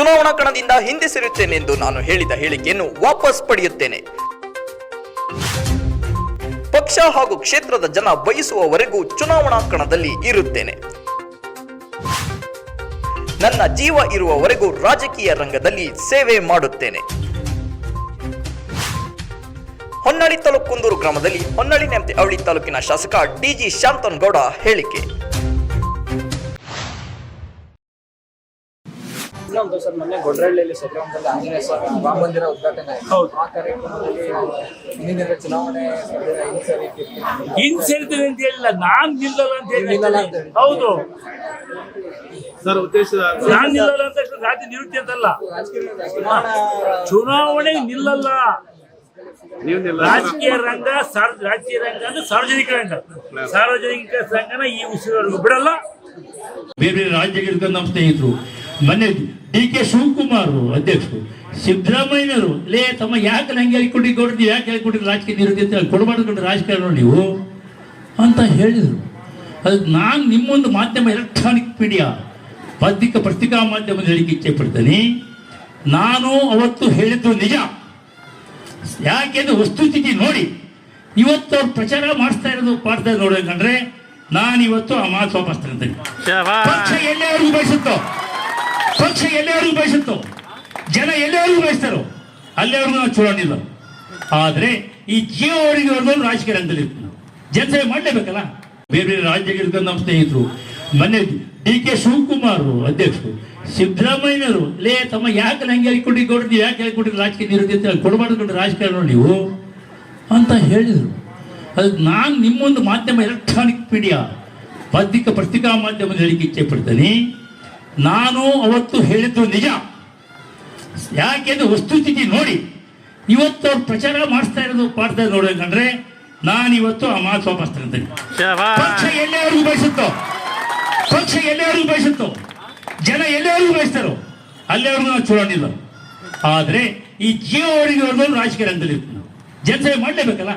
ಚುನಾವಣಾ ಕಣದಿಂದ ಹಿಂದೆ ಸರಿಯುತ್ತೇನೆ ಎಂದು ನಾನು ಹೇಳಿದ ಹೇಳಿಕೆಯನ್ನು ವಾಪಸ್ ಪಡೆಯುತ್ತೇನೆ. ಪಕ್ಷ ಹಾಗೂ ಕ್ಷೇತ್ರದ ಜನ ಬಯಸುವವರೆಗೂ ಚುನಾವಣಾ ಕಣದಲ್ಲಿ ಇರುತ್ತೇನೆ. ನನ್ನ ಜೀವ ಇರುವವರೆಗೂ ರಾಜಕೀಯ ರಂಗದಲ್ಲಿ ಸೇವೆ ಮಾಡುತ್ತೇನೆ. ಹೊನ್ನಳ್ಳಿ ತಾಲೂಕು ಕುಂದೂರು ಗ್ರಾಮದಲ್ಲಿ ಹೊನ್ನಳ್ಳಿ ನೆಮ್ತಿ ಅವಳಿ ತಾಲೂಕಿನ ಶಾಸಕ ಡಿಜಿ ಶಾಂತನಗೌಡ ಹೇಳಿಕೆ. ಇನ್ನೊಂದು ಸರ್ ಮೊನ್ನೆ ಗೊಡ್ರಳ್ಳಿಯಲ್ಲಿ ಸತ್ಯವಂತಲ್ಲಿ ಆಂಜನೇಯ ಸ್ವಾಮಿ ರಾಮ ಮಂದಿರ ಉದ್ಘಾಟನೆ ಆಯ್ತು. ಹೌದು. ಆ ಕಾರ್ಯಕ್ರಮದಲ್ಲಿ ಇಂದಿನ ಚುನಾವಣೆ ರೀತಿ ಹಿಂಸೆಡ್ತೇವೆ ಅಂತ ಹೇಳಿಲ್ಲ ನಾನ್ ನಿಲ್ಲಲ್ಲ ಅಂತ ಹೇಳಿ. ಹೌದು. ಸರ್ ಉದ್ದೇಶ ನಾನ್ ನಿಲ್ಲಲ್ಲ ಅಂತ ರಾಜ್ಯ ನಿವೃತ್ತಿ ಅಂತಲ್ಲ. ಚುನಾವಣಾ ನಿಲ್ಲಲ್ಲ. ರಾಜಕೀಯ ರಂಗ ಸಾರ್ ರಾಜಕೀಯ ರಂಗ ಅಂದ್ರೆ ಸಾರ್ವಜನಿಕ ರಂಗ. ಸಾರ್ವಜನಿಕ ರಂಗನ ಈ ಉಸಿರವರೆಗೂ ಬಿಡಲ್ಲ. ಬೇರೆ ಬೇರೆ ರಾಜ್ಯಗಳಿಗೆ ನಮ್ಮ ಸ್ನೇಹಿತರು ಮೊನ್ನೆ ಡಿ ಕೆ ಶಿವಕುಮಾರ್ ಅಧ್ಯಕ್ಷರು ಸಿದ್ದರಾಮಯ್ಯನವರು ಲೇ ತಮ್ಮ ಯಾಕೆ ನಂಗೆ ಹೇಳ್ಕೊಟ್ಟಿ ಕೊಡ್ರಿ ಯಾಕೆ ಹೇಳ್ಕೊಟ್ಟಿದ್ದು ರಾಜಕೀಯ ಅಂತ ಕೊಡಬಾರ್ದು ರಾಜಕಾರಣ ನೀವು ಅಂತ ಹೇಳಿದರು. ಅದು ನಾನು ನಿಮ್ಮೊಂದು ಮಾಧ್ಯಮ ಎಲೆಕ್ಟ್ರಾನಿಕ್ ಮೀಡಿಯಾ ಪತ್ರಿಕಾ ಪತ್ರಿಕಾ ಮಾಧ್ಯಮದ ಹೇಳಿಕೆ ಇಚ್ಛೆ ಪಡ್ತೇನೆ. ನಾನು ಅವತ್ತು ಹೇಳಿದ್ದು ನಿಜ. ಯಾಕೆಂದ್ರೆ ವಸ್ತುಸ್ಥಿತಿ ನೋಡಿ. ಇವತ್ತು ಅವ್ರು ಪ್ರಚಾರ ಮಾಡಿಸ್ತಾ ಇರೋದು ಮಾಡ್ತಾ ಇರೋದು ನೋಡ್ಬೇಕಂದ್ರೆ ನಾನು ಇವತ್ತು ಆ ಮಾತು ವಾಪಸ್ ತಗೊಂತೀನಿ ಪಕ್ಷ ಎಲ್ಲವರೆಗೂ ಬಯಸುತ್ತೋ? ಪಕ್ಷ ಎಲ್ಲಿಯವರೆಗೂ ಬಯಸುತ್ತೋ? ಜನ ಎಲ್ಲಿಯವರೆಗೂ ಬಯಸ್ತಾರೋ? ಅಲ್ಲಿವರೆಗೂ ನಾವು ಚುನಾವಣೆ ಆದರೆ ಈ ಜೀವವರೆಗೆ ಅವ್ರದ್ದು ರಾಜಕೀಯ ರಂಗದಲ್ಲಿ ಇರ್ತೀವಿ ಜನಸೇವೆ ಮಾಡಲೇಬೇಕಲ್ಲ? ಬೇರೆ ಬೇರೆ ರಾಜ್ಯಗಳಿಗೆ ನಮ್ಮ ಸ್ನೇಹಿತರು, ಮೊನ್ನೆ ಡಿ ಕೆ ಶಿವಕುಮಾರ್ ಅಧ್ಯಕ್ಷರು, ಸಿದ್ದರಾಮಯ್ಯನವರು, ಲೇ ತಮ್ಮ ಯಾಕೆ ನಂಗೆ ಹೇಳ್ಕೊಟ್ಟಿದ್ದು ನೀವು ಯಾಕೆ ಹೇಳ್ಕೊಟ್ಟಿದ್ದು ರಾಜಕೀಯ ನಿವೃತ್ತಿ ಅಂತ ಕೊಡಬಾರ್ದು ರಾಜಕಾರಣ ನೀವು ಅಂತ ಹೇಳಿದರು. ಅದು ನಾನು ನಿಮ್ಮೊಂದು ಮಾಧ್ಯಮ ಎಲೆಕ್ಟ್ರಾನಿಕ್ ಮೀಡಿಯಾ ಪತ್ರಿಕಾ ಪತ್ರಿಕಾ ಮಾಧ್ಯಮದ ಹೇಳಿಕೆ ಇಚ್ಛೆ ಪಡ್ತೇನೆ. ನಾನು ಅವತ್ತು ಹೇಳಿದ್ದು ನಿಜ. ಯಾಕೆಂದ್ರೆ ವಸ್ತುಸ್ಥಿತಿ ನೋಡಿ ಇವತ್ತು ಅವ್ರು ಪ್ರಚಾರ ಮಾಡಿಸ್ತಾ ಇರೋದು ಮಾಡ್ತಾ ಇರೋದು ನೋಡ್ಬೇಕಂದ್ರೆ ನಾನು ಇವತ್ತು ಆ ಮಾತು ವಾಪಸ್ ತಗೊಂತೀನಿ ಪಕ್ಷ ಎಲ್ಲವರೆಗೂ ಬಯಸುತ್ತೋ? ಪಕ್ಷ ಎಲ್ಲಿಯವರೆಗೂ ಬಯಸುತ್ತೋ? ಜನ ಎಲ್ಲಿಯವರೆಗೂ ಬಯಸ್ತಾರೋ? ಅಲ್ಲಿವರೆಗೂ ನಾವು ಚುನಾವಣೆ ಆದರೆ ಈ ಜೀವವರೆಗೆ ಅವ್ರದ್ದು ರಾಜಕೀಯ ರಂಗದಲ್ಲಿ ಇರ್ತೀವಿ ಜನಸೇವೆ ಮಾಡಲೇಬೇಕಲ್ಲ?